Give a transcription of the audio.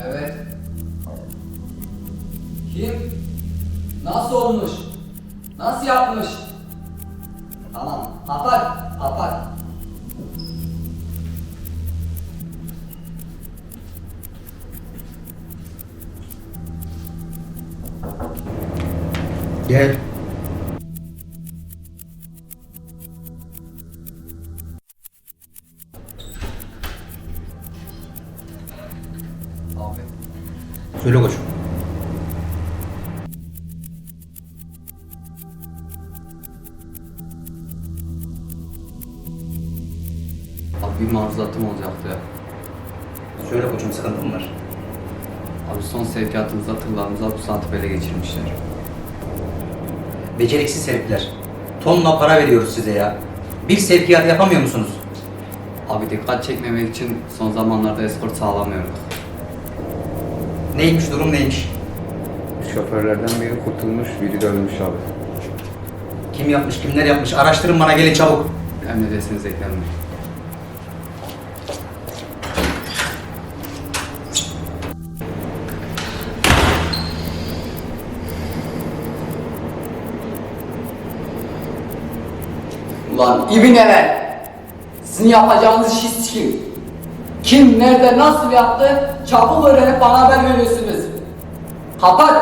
Evet. Kim? Nasıl olmuş? Nasıl yapmış? Tamam. Kapat. Kapat. Gel. Söyle koçum. Abi bir maruzatım olacaktı ya. Söyle koçum sıkıntın mı var? Abi son sevkiyatımızda tırlarımıza bu saati ele geçirmişler. Beceriksiz herifler. Tonla para veriyoruz size ya. Bir sevkiyat yapamıyor musunuz? Abi dikkat çekmemek için son zamanlarda eskort sağlamıyoruz. Neymiş durum neymiş? Şoförlerden biri kurtulmuş, biri de ölmüş abi. Kim yapmış kimler yapmış araştırın bana gelin çabuk. Emredesiniz Ekrem Bey. Ulan ibineler! Sizin yapacağınız işi sikim. Kim, nerede, nasıl yaptı? Çabuk öğrenip bana haber veriyorsunuz. Kapat!